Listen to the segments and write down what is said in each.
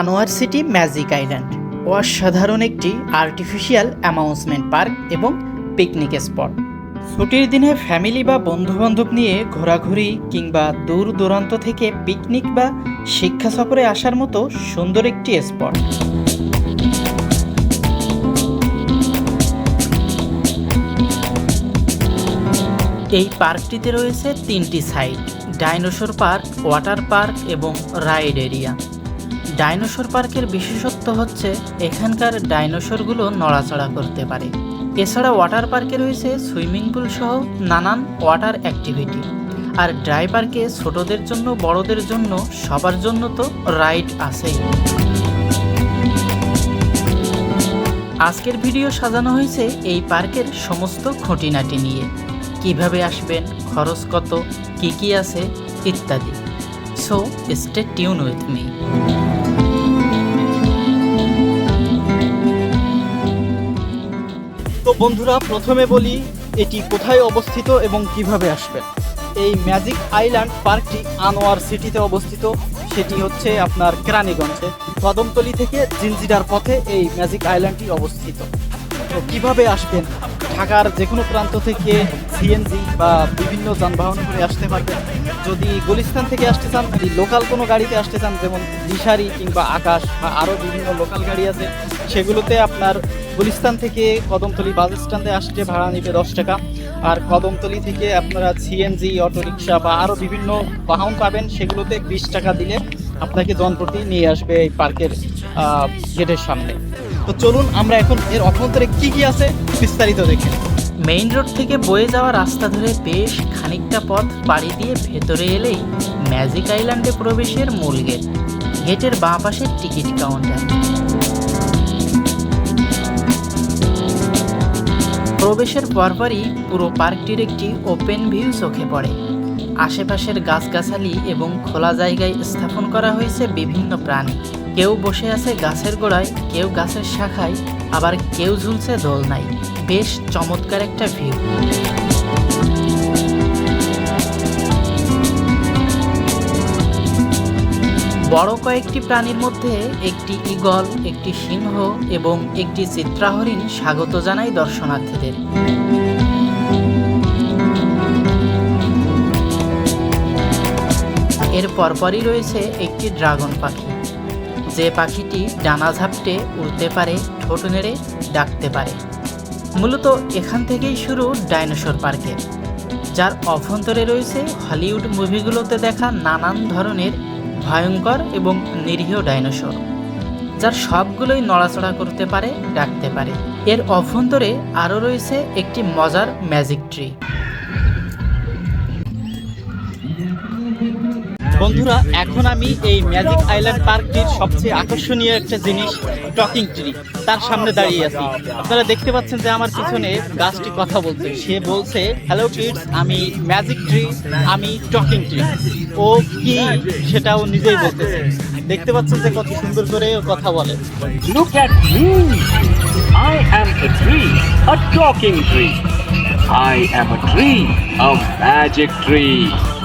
Anwar city magic island. অসাধারণ একটি artificial amusement park এবং পিকনিক স্পট। ছুটির দিনে ফ্যামিলি বা বন্ধুবান্ধব নিয়ে ঘোরাঘুরি কিংবা দূর দূরান্ত থেকে পিকনিক বা শিক্ষা সফরে আসার মতো সুন্দর একটি স্পট। এই পার্কটিতে রয়েছে তিনটি side dinosaur park, water park এবং রাইড এরিয়া। ডাইনোসর পার্কের বিশেষত্ব হচ্ছে এখানকার ডাইনোসরগুলো নড়াচড়া করতে পারে। এছাড়া ওয়াটার পার্কে রয়েছে সুইমিং পুল সহ নানান ওয়াটার অ্যাক্টিভিটি। আর ড্রাই পার্কে ছোটদের জন্য, বড়দের জন্য সবার জন্য তো রাইড আছেই। আজকের ভিডিও সাজানো হয়েছে এই পার্কের সমস্ত খুঁটিনাটি নিয়ে। কীভাবে আসবেন, খরচ কত, কি কি আছে, ইত্যাদি। So stay tune with me তো বন্ধুরা, প্রথমে বলি এটি কোথায় অবস্থিত এবং কীভাবে আসবেন এই ম্যাজিক আইল্যান্ড পার্কটি আনোয়ার সিটিতে অবস্থিত। সেটি হচ্ছে আপনার কেরানীগঞ্জে। কদমতলি থেকে জিনজিরার পথে এই ম্যাজিক আইল্যান্ডটি অবস্থিত। তো কীভাবে আসবেন? ঢাকার যে কোনো প্রান্ত থেকে সিএনজি বা বিভিন্ন যানবাহন করে আসতে পারবেন। যদি গুলিস্তান থেকে আসতে চান লোকাল কোনো গাড়িতে আসতে চান, যেমন দিশারি কিংবা আকাশ বা আরও বিভিন্ন লোকাল গাড়ি আছে, সেগুলোতে আপনার গুলিস্তান থেকে কদমতলি বাস স্ট্যান্ডে আসতে ভাড়া নেবে দশ টাকা আর কদমতলি থেকে আপনারা সিএনজি অটোরিকশা বা আরও বিভিন্ন বাহন পাবেন, সেগুলোতে বিশ টাকা দিলে আপনাকে জনপ্রতি নিয়ে আসবে এই পার্কের গেটের সামনে তো চলুন আমরা এখন এর অভ্যন্তরে কি কি আছে বিস্তারিত দেখে। মেইন রোড থেকে বয়ে যাওয়া রাস্তা ধরে বেশ খানিকটা পথ পাড়ি দিয়ে ভেতরে এলেই ম্যাজিক আইল্যান্ডে প্রবেশের মূল গেট। গেটের বাঁ পাশে টিকিট কাউন্টার। প্রবেশের পরপরই পুরো পার্কটির একটি ওপেন ভিউ চোখে পড়ে। আশেপাশের গাছগাছালি এবং খোলা জায়গায় স্থাপন করা হয়েছে বিভিন্ন প্রাণী। কেউ বসে আছে গাছের গোড়ায়, কেউ গাছের শাখায় আবার কেউ ঝুলছে দোলনায় বেশ চমৎকার একটা ভিউ বড় কয়েকটি প্রাণীর মধ্যে একটি ঈগল, একটি সিংহ এবং একটি চিত্রাহরিণ স্বাগত জানায় দর্শনার্থীদের। এর পরপরই রয়েছে একটি ড্রাগন পাখি। যে পাখিটি ডানা ঝাপটে উড়তে পারে, ঠোঁট নেড়ে ডাকতে পারে। মূলত এখান থেকেই শুরু ডাইনোসর পার্কের। যার অভ্যন্তরে রয়েছে হলিউড মুভিগুলোতে দেখা নানান ধরনের ভয়ঙ্কর এবং নিরীহ ডাইনোসর, যার সবগুলোই নড়াচড়া করতে পারে, ডাকতে পারে। এর অভ্যন্তরে আরও রয়েছে একটি মজার ম্যাজিক ট্রি। বন্ধুরা এখন আমি এই ম্যাজিক আইল্যান্ড পার্কটির সবচেয়ে আকর্ষণীয় একটা জিনিস টকিং ট্রি তার সামনে দাঁড়িয়ে আছি আপনারা দেখতে পাচ্ছেন যে আমার পিছনে গাছটি কথা বলছে সে বলছে হ্যালো কিডস আমি ম্যাজিক ট্রি আমি টকিং ট্রি ও কি সেটাও নিজেই বলতেছে দেখতে পাচ্ছেন যে কত সুন্দর করে ও কথা বলে at me! I am a tree, a talking tree. I am a tree, a magic tree.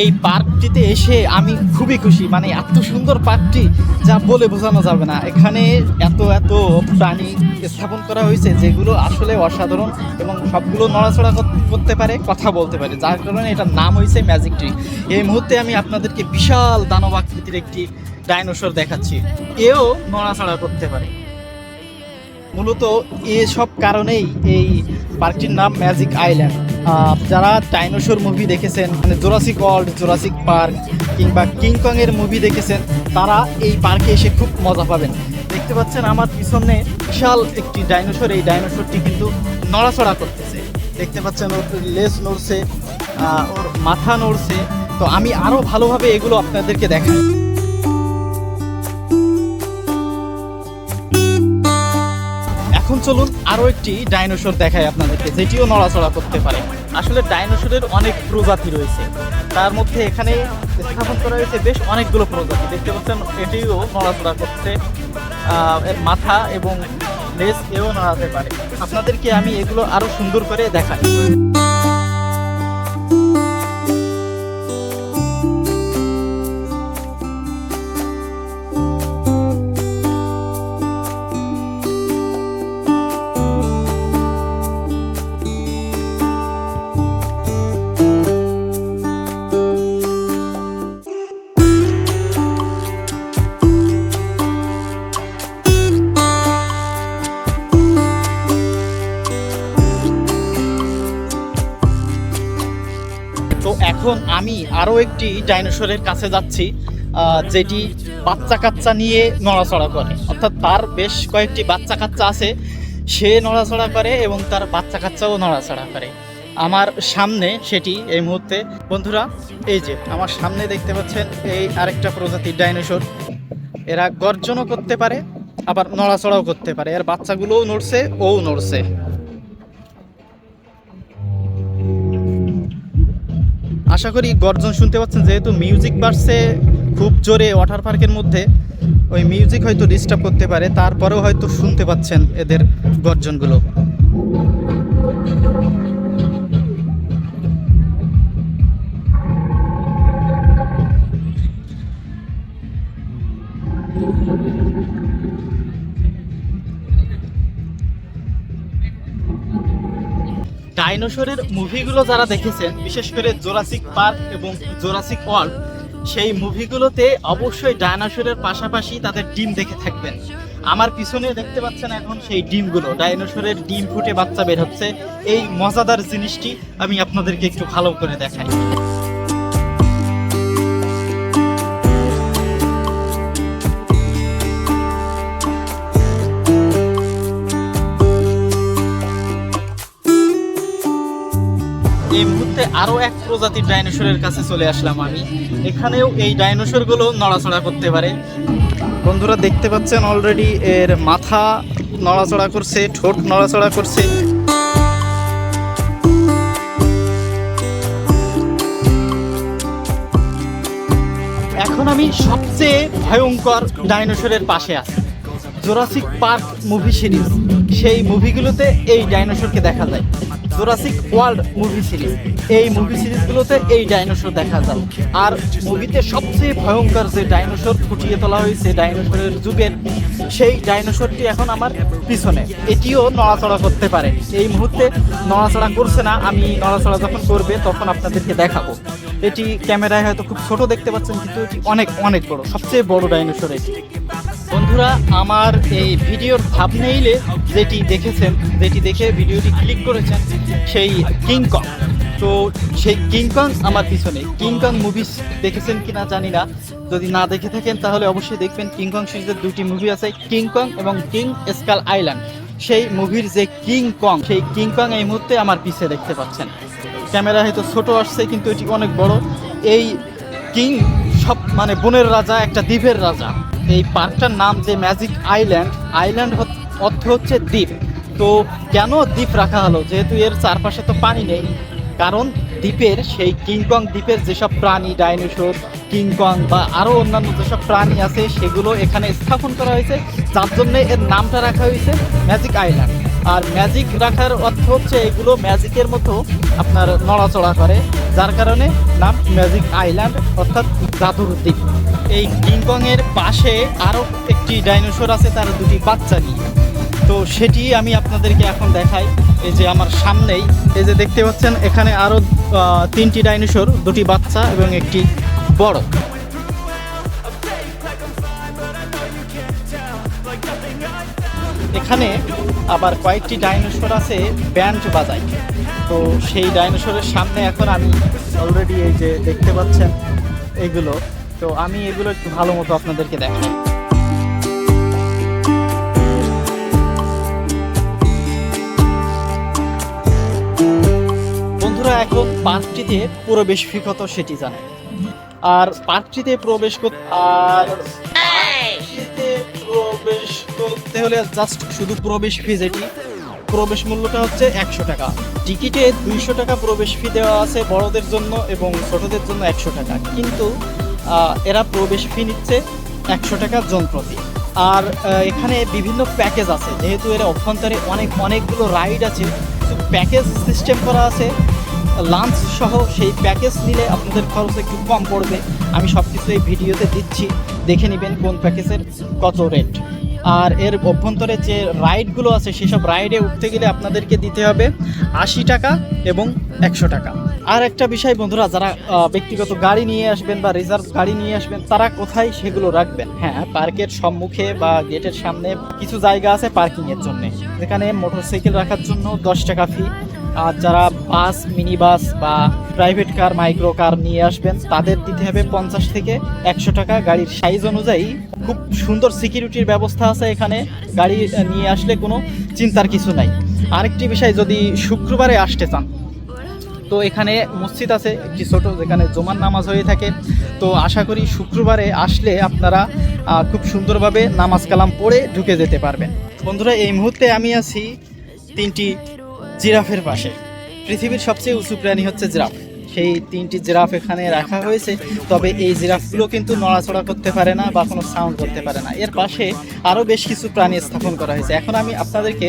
এই পার্কটিতে এসে আমি খুবই খুশি। মানে এত সুন্দর পার্কটি যা বলে বোঝানো যাবে না। এখানে এত এত প্রাণী স্থাপন করা হয়েছে যেগুলো আসলে অসাধারণ এবং সবগুলো নড়াচড়া করতে পারে, কথা বলতে পারে। যার কারণে এটার নাম হয়েছে ম্যাজিক ট্রি। এই মুহূর্তে আমি আপনাদেরকে বিশাল দানব আকৃতির একটি ডাইনোসর দেখাচ্ছি। এও নড়াচড়া করতে পারে। মূলত এসব কারণেই এই পার্কটির নাম ম্যাজিক আইল্যান্ড। যারা ডাইনোসর মুভি দেখেছেন মানে জোরাসিক ওয়ার্ল্ড জোরাসিক পার্ক কিংবা কিংকং এর মুভি দেখেছেন, তারা এই পার্কে এসে খুব মজা পাবেন। দেখতে পাচ্ছেন আমার পিছনে বিশাল একটি ডাইনোসর এই ডাইনোসরটি কিন্তু নড়াচড়া করতেছে। দেখতে পাচ্ছেন ওর লেজ নড়ছে ওর মাথা নড়ছে। তো আমি আরও ভালোভাবে এগুলো আপনাদেরকে দেখাই। চলুন, আরও একটি ডাইনোসর দেখায় আপনাদেরকে, যেটিও নড়াচড়া করতে পারে। আসলে ডাইনোসরের অনেক প্রজাতি রয়েছে। তার মধ্যে এখানে স্থাপন করা হয়েছে বেশ অনেকগুলো প্রজাতি। দেখতে পাচ্ছেন, এটিও নড়াচড়া করছে। এর মাথা এবং লেজ এও নড়াতে পারে। আপনাদেরকে আমি এগুলো আরও সুন্দর করে দেখাই। আমি আরও একটি ডাইনোসরের কাছে যাচ্ছি যেটি বাচ্চা কাচ্চা নিয়ে নড়াচড়া করে। অর্থাৎ তার বেশ কয়েকটি বাচ্চা কাচ্চা আছে, সে নড়াচড়া করে এবং তার বাচ্চা কাচ্চাও নড়াচড়া করে। আমার সামনে সেটি এই মুহূর্তে, বন্ধুরা, এই যে, আমার সামনে দেখতে পাচ্ছেন এই আরেকটা প্রজাতির ডাইনোসর। এরা গর্জনও করতে পারে, আবার নড়াচড়াও করতে পারে। এর বাচ্চাগুলোও নড়ছে ও নড়ছে। আশা করি গর্জন শুনতে পাচ্ছেন, যেহেতু মিউজিক বাড়ছে খুব জোরে ওয়াটার পার্কের মধ্যে, ওই মিউজিক হয়তো ডিস্টার্ব করতে পারে, তারপরেও হয়তো শুনতে পাচ্ছেন এদের গর্জনগুলো। ডাইনোসরের মুভিগুলো যারা দেখেছেন, বিশেষ করে জোরাসিক পার্ক এবং জোরাসিক ওয়ার্ল্ড, সেই মুভিগুলোতে অবশ্যই ডাইনোসরের পাশাপাশি তাদের ডিম দেখে থাকবেন। আমার পিছনে দেখতে পাচ্ছেন এখন সেই ডিমগুলো, ডাইনোসরের ডিম ফুটে বাচ্চা বের হচ্ছে। এই মজাদার জিনিসটি আমি আপনাদেরকে একটু ভালো করে দেখাই। মুহূর্তে আরও এক প্রজাতির ডাইনোসরের কাছে চলে আসলাম আমি। এখানেও এই ডাইনোসরগুলো নড়াচড়া করতে পারে। বন্ধুরা, দেখতে পাচ্ছেন অলরেডি এর মাথা নড়াচড়া করছে, ঠোঁট নড়াচড়া করছে। এখন আমি সবচেয়ে ভয়ঙ্কর ডাইনোসরের পাশে আছি। Jurassic Park movie series. সেই মুভিগুলোতে এই ডাইনোসরকে দেখা যায়। জোরাসিক ওয়ার্ল্ড মুভি সিরিজ এই মুভি সিরিজগুলোতে এই ডাইনোসর দেখা যায়। আর মুভিতে সবচেয়ে ভয়ঙ্কর যে ডাইনোসর ফুটিয়ে তোলা হয়েছে ডাইনোসরের যুগের, সেই ডাইনোসরটি এখন আমার পিছনে। এটিও নড়াচড়া করতে পারে। এই মুহূর্তে নড়াচড়া করছে না, আমি নড়াচড়া যখন করবে তখন আপনাদেরকে দেখাবো। এটি ক্যামেরায় হয়তো খুব ছোট দেখতে পাচ্ছেন, কিন্তু এটি অনেক অনেক বড়, সবচেয়ে বড় ডাইনোসর এটি। বন্ধুরা, আমার এই ভিডিওর থাবনেইলে যেটি দেখেছেন, যেটি দেখে ভিডিওটি ক্লিক করেছেন, সেই কিংকং তো সেই কিংকং আমার পিছনে কিংকং মুভিস দেখেছেন কি না জানি না। যদি না দেখে থাকেন, তাহলে অবশ্যই দেখবেন কিংকং সিরিজের দুটি মুভি আছে কিংকং এবং কিং স্কাল আইল্যান্ড সেই মুভির যে কিং কং সেই কিং কং এই মুহূর্তে আমার পিছে দেখতে পাচ্ছেন। ক্যামেরা হয়তো ছোট আসছে, কিন্তু এটি অনেক বড়। এই কিং সব মানে বনের রাজা, একটা দ্বীপের রাজা। এই পার্কটার নাম যে ম্যাজিক আইল্যান্ড আইল্যান্ড অর্থ হচ্ছে দ্বীপ। তো কেন দ্বীপ রাখা হলো? যেহেতু এর চারপাশে তো পানি নেই, কারণ দ্বীপের সেই কিংকং দ্বীপের যেসব প্রাণী, ডাইনোসর কিংকং বা আরও অন্যান্য যেসব প্রাণী আছে, সেগুলো এখানে স্থাপন করা হয়েছে। যার জন্যে এর নামটা রাখা হয়েছে ম্যাজিক আইল্যান্ড। আর ম্যাজিক রাখার অর্থ হচ্ছে এগুলো ম্যাজিকের মতো আপনার নড়াচড়া করে, যার কারণে নাম ম্যাজিক আইল্যান্ড অর্থাৎ জাদুর দ্বীপ। এই কিংকং এর পাশে আরও একটি ডাইনোসর আছে, তার দুটি বাচ্চা নিয়ে। তো সেটি আমি আপনাদেরকে এখন দেখাই, এই যে আমার সামনেই। এই যে দেখতে পাচ্ছেন, এখানে আরও তিনটি ডাইনোসর দুটি বাচ্চা এবং একটি বড়। এখানে আবার কয়েকটি ডাইনোসর আছে, ব্যান্ড বাজায়। তো সেই ডাইনোসরের সামনে এখন আমি অলরেডি এই যে দেখতে পাচ্ছেন এগুলো। তো আমি এগুলো একটু ভালো মতো আপনাদেরকে দেখাই। বন্ধুরা, এখন পার্কটিতে প্রবেশ ফি কত সেটি জানে আর পার্কটিতে প্রবেশ করতে আর হলে জাস্ট শুধু প্রবেশ ফি যেটি, প্রবেশ মূল্যটা হচ্ছে একশো টাকা। টিকিটে দুইশো টাকা প্রবেশ ফি দেওয়া আছে বড়দের জন্য এবং ছোটদের জন্য একশো টাকা। কিন্তু এরা প্রবেশ ফি নিচ্ছে একশো টাকা জন প্রতি আর এখানে বিভিন্ন প্যাকেজ আছে। যেহেতু এর অভ্যন্তরে অনেক, অনেকগুলো রাইড আছে প্যাকেজ সিস্টেম করা আছে। লাঞ্চ সহ সেই প্যাকেজ নিলে আপনাদের খরচ একটু কম পড়বে। আমি সব কিছু এই ভিডিওতে দিচ্ছি। দেখে নেবেন কোন প্যাকেজের কত রেট আর এর অভ্যন্তরে যে রাইডগুলো আছে, সেসব রাইডে উঠতে গেলে আপনাদেরকে দিতে হবে আশি টাকা এবং একশো টাকা। আর একটা বিষয় বন্ধুরা, যারা ব্যক্তিগত গাড়ি নিয়ে আসবেন বা রিজার্ভ গাড়ি নিয়ে আসবেন, তারা কোথায় সেগুলো রাখবেন? হ্যাঁ পার্কের সম্মুখে বা গেটের সামনে কিছু জায়গা আছে পার্কিংয়ের জন্য। যেখানে মোটরসাইকেল রাখার জন্য দশ টাকা ফি আর যারা বাস মিনি বাস বা প্রাইভেট কার মাইক্রো কার নিয়ে আসবেন, তাদের দিতে হবে পঞ্চাশ থেকে একশো টাকা। গাড়ির সাইজ অনুযায়ী খুব সুন্দর সিকিউরিটির ব্যবস্থা আছে এখানে। গাড়ি নিয়ে আসলে কোনো চিন্তার কিছু নাই। আরেকটি বিষয়, যদি শুক্রবারে আসতে চান, তো এখানে মসজিদ আছে, একটি ছোট, যেখানে জোমান নামাজ হয়ে থাকে। তো আশা করি শুক্রবারে আসলে আপনারা খুব সুন্দরভাবে নামাজ কালাম পড়ে ঢুকে যেতে পারবেন। বন্ধুরা, এই মুহূর্তে আমি আছি তিনটি জিরাফের পাশে। পৃথিবীর সবচেয়ে উঁচু প্রাণী হচ্ছে জিরাফ। সেই তিনটি জিরাফ এখানে রাখা হয়েছে, তবে এই জিরাফগুলো কিন্তু নড়াচড়া করতে পারে না বা কোনো সাউন্ড করতে পারে না। এর পাশে আরও বেশ কিছু প্রাণী স্থাপন করা হয়েছে। এখন আমি আপনাদেরকে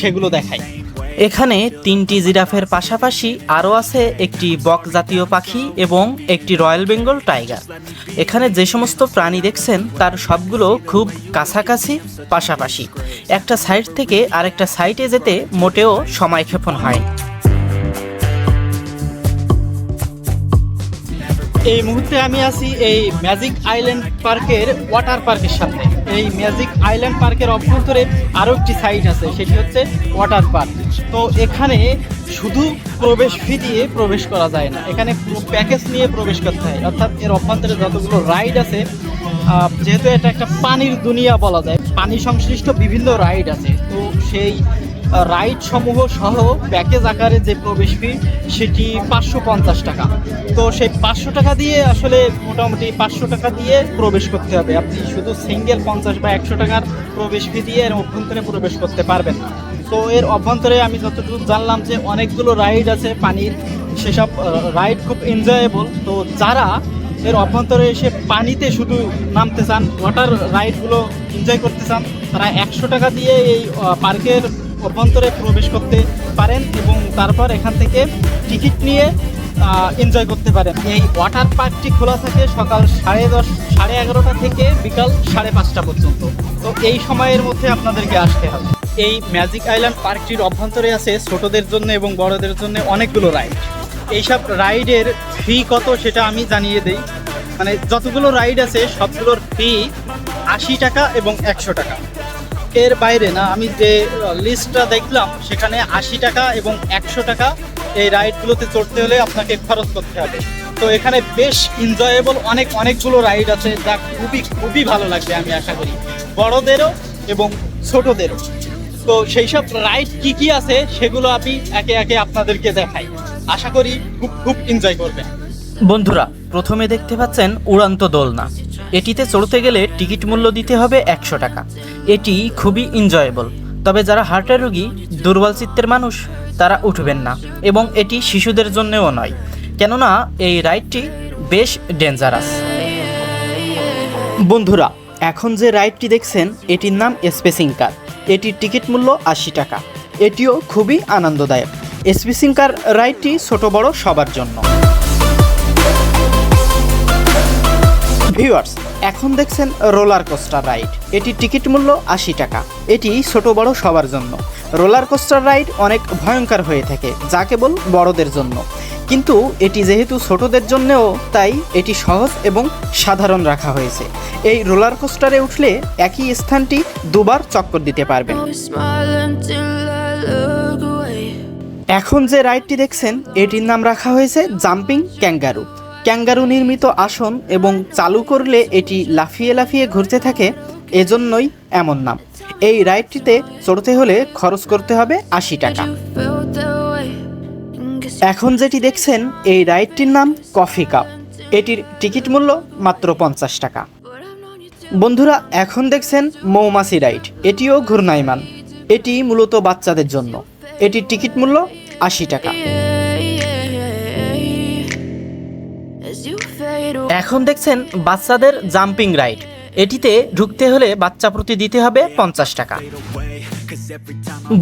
সেগুলো দেখাই। এখানে তিনটি জিরাফের পাশাপাশি আরও আছে একটি বক জাতীয় পাখি এবং একটি রয়্যাল বেঙ্গল টাইগার। এখানে যে সমস্ত প্রাণী দেখছেন, তার সবগুলো খুব কাছাকাছি, পাশাপাশি। একটা সাইড থেকে আরেকটা সাইডে যেতে মোটেও সময় ক্ষেপণ হয়। এই মুহূর্তে আমি আছি এই ম্যাজিক আইল্যান্ড পার্কের ওয়াটার পার্কের সামনে। এই ম্যাজিক আইল্যান্ড পার্কের অভ্যন্তরে আরও একটি সাইট আছে, সেটি হচ্ছে ওয়াটার পার্ক। তো এখানে শুধু প্রবেশ ফি দিয়ে প্রবেশ করা যায় না, এখানে প্যাকেজ নিয়ে প্রবেশ করতে হয়। অর্থাৎ এর অভ্যন্তরে যতগুলো রাইড আছে যেহেতু এটা একটা পানির দুনিয়া বলা যায়, পানি সংশ্লিষ্ট বিভিন্ন রাইড আছে। তো সেই রাইড সমূহ সহ প্যাকেজ আকারে যে প্রবেশ ফি সেটি পাঁচশো পঞ্চাশ টাকা। তো সেই পাঁচশো টাকা দিয়ে আসলে মোটামুটি পাঁচশো টাকা দিয়ে প্রবেশ করতে হবে। আপনি শুধু সিঙ্গেল পঞ্চাশ বা একশো টাকার প্রবেশ ফি দিয়ে এর অভ্যন্তরে প্রবেশ করতে পারবেন না। তো এর অভ্যন্তরে আমি যতটুকু জানলাম যে অনেকগুলো রাইড আছে পানির, সেসব রাইড খুব এনজয়েবল তো যারা এর অভ্যন্তরে এসে পানিতে শুধু নামতে চান ওয়াটার রাইডগুলো এনজয় করতে চান, তারা একশো টাকা দিয়ে এই পার্কের অভ্যন্তরে প্রবেশ করতে পারেন এবং তারপর এখান থেকে টিকিট নিয়ে এনজয় করতে পারেন। এই ওয়াটার পার্কটি খোলা থাকে সকাল সাড়ে দশ, সাড়ে এগারোটা থেকে বিকাল সাড়ে পাঁচটা পর্যন্ত। তো এই সময়ের মধ্যে আপনাদেরকে আসতে হবে। এই ম্যাজিক আইল্যান্ড পার্কটির অভ্যন্তরে আছে ছোটদের জন্য এবং বড়দের জন্য অনেকগুলো রাইড এইসব রাইডের ফি কত সেটা আমি জানিয়ে দেই। মানে যতগুলো রাইড আছে, সবগুলোর ফি আশি টাকা এবং একশো টাকা। এর বাইরে না, আমি যে লিস্টটা দেখলাম, সেখানে আশি টাকা এবং একশো টাকা এই রাইডগুলোতে চড়তে হলে আপনাকে খরচ করতে হবে। তো এখানে বেশ এনজয়েবল অনেক, অনেকগুলো রাইড আছে যা খুবই খুবই ভালো লাগবে আমি আশা করি। বড়দেরও এবং ছোটদেরও। তো সেই সব রাইড কি কি আছে সেগুলো আমি একে একে আপনাদেরকে দেখাই। আশা করি খুব খুব এনজয় করবেন। বন্ধুরা, প্রথমে দেখতে পাচ্ছেন উড়ান্ত দোলনা। এটিতে চড়তে গেলে টিকিট মূল্য দিতে হবে একশো টাকা। এটি খুবই এনজয়েবল তবে যারা হার্টের রোগী, দুর্বল চিত্তের মানুষ, তারা উঠবেন না এবং এটি শিশুদের জন্যও নয়। কেননা, এই রাইডটি বেশ ডেঞ্জারাস বন্ধুরা, এখন যে রাইডটি দেখছেন, এটির নাম স্পেসিং কার এটির টিকিট মূল্য আশি টাকা। এটিও খুবই আনন্দদায়ক। স্পেসিং কার রাইডটি ছোট বড় সবার জন্য। ভিউয়ার্স এখন দেখছেন রোলার কোস্টার রাইড এটি টিকিট মূল্য আশি টাকা। এটি ছোট বড় সবার জন্য। রোলার কোস্টার রাইড অনেক ভয়ঙ্কর হয়ে থাকে, যা কেবল বড়দের জন্য। কিন্তু এটি যেহেতু ছোটদের জন্যও, তাই এটি সহজ এবং সাধারণ রাখা হয়েছে। এই রোলার কোস্টারে উঠলে একই স্থানটি দুবার চক্কর দিতে পারবেন. এখন যে রাইডটি দেখছেন, এটির নাম রাখা হয়েছে জাম্পিং ক্যাঙ্গারু। ক্যাঙ্গারু নির্মিত আসন এবং চালু করলে এটি লাফিয়ে লাফিয়ে ঘুরতে থাকে, এজন্যই এমন নাম। এই রাইডটিতে চড়তে হলে খরচ করতে হবে আশি টাকা। এখন যেটি দেখছেন, এই রাইডটির নাম কফি কাপ। এটির টিকিট মূল্য মাত্র পঞ্চাশ টাকা. বন্ধুরা, এখন দেখছেন মৌমাছি রাইড। এটিও ঘূর্ণায়মান। এটি মূলত বাচ্চাদের জন্য। এটির টিকিট মূল্য আশি টাকা। এখন দেখছেন বাচ্চাদের জাম্পিং রাইড। এটিতে ঢুকতে হলে বাচ্চা প্রতি দিতে হবে পঞ্চাশ টাকা।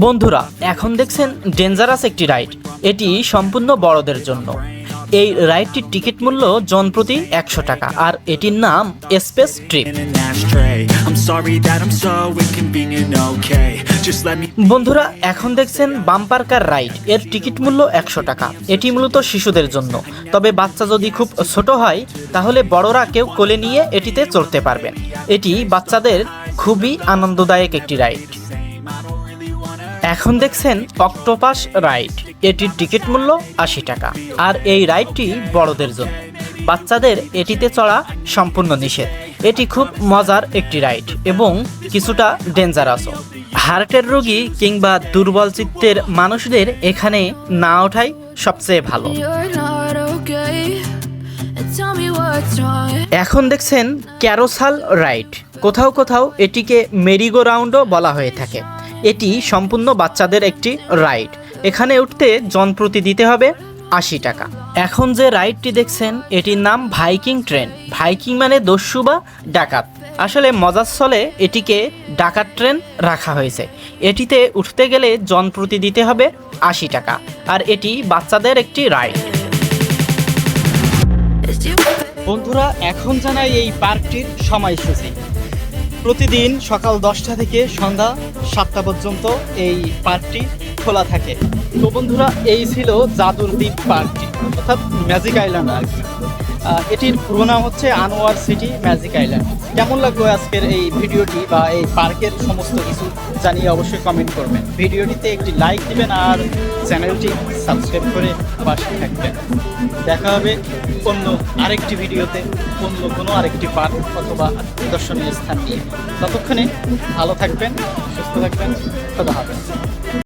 বন্ধুরা, এখন দেখছেন ডেঞ্জারাস একটি রাইড। এটি সম্পূর্ণ বড়দের জন্য। এই রাইডটির টিকিট মূল্য জন প্রতি একশো টাকা আর এটির নাম স্পেস ট্রিপ। বন্ধুরা এখন দেখছেন বাম্পার কার রাইড। এর টিকিট মূল্য একশো টাকা। এটি মূলত শিশুদের জন্য। তবে বাচ্চা যদি খুব ছোট হয় তাহলে বড়রা কেউ কোলে নিয়ে এটিতে চড়তে পারবেন এটি বাচ্চাদের খুবই আনন্দদায়ক একটি রাইড। এখন দেখছেন অক্টোপাস রাইড। এটির টিকিট মূল্য আশি টাকা। আর এই রাইডটি বড়দের জন্য। বাচ্চাদের এটিতে চড়া সম্পূর্ণ নিষেধ। এটি খুব মজার একটি রাইড এবং কিছুটা ডেঞ্জারাসও। হার্টের রোগী কিংবা দুর্বল চিত্তের মানুষদের এখানে না ওঠাই সবচেয়ে ভালো. এখন দেখছেন ক্যারোসাল রাইড। কোথাও কোথাও এটিকে মেরিগো রাউন্ডও বলা হয়ে থাকে। এটি সম্পূর্ণ বাচ্চাদের একটি রাইড। এখানে উঠতে জনপ্রতি দিতে হবে আশি টাকা। এখন যে রাইডটি দেখছেন, এটির নাম ভাইকিং ট্রেন। ভাইকিং মানে দস্যু বা ডাকাত। আসলে মজার এটিকে ডাকাত ট্রেন রাখা হয়েছে। এটিতে উঠতে গেলে জনপ্রতি দিতে হবে আশি টাকা। আর এটি বাচ্চাদের একটি রাইড। বন্ধুরা, এখন জানাই এই পার্কটির সময়সূচি। প্রতিদিন সকাল দশটা থেকে সন্ধ্যা সাতটা পর্যন্ত এই পার্কটি খোলা থাকে। তো বন্ধুরা, এই ছিল জাদুর দ্বীপ পার্কটি, অর্থাৎ ম্যাজিক আইল্যান্ড আর কি। এটির পুরো নাম হচ্ছে আনোয়ার সিটি ম্যাজিক আইল্যান্ড। কেমন লাগল আজকের এই ভিডিওটি বা এই পার্কের সমস্ত কিছু জানিয়ে অবশ্যই কমেন্ট করবেন। ভিডিওটিতে একটি লাইক দিবেন আর চ্যানেলটি সাবস্ক্রাইব করে পাশে থাকবেন। দেখা হবে অন্য আরেকটি ভিডিওতে, অন্য কোনো আরেকটি পার্ক অথবা দর্শনীয় স্থান নিয়ে। ততক্ষণে ভালো থাকবেন, সুস্থ থাকবেন, খোদা হাফেজ।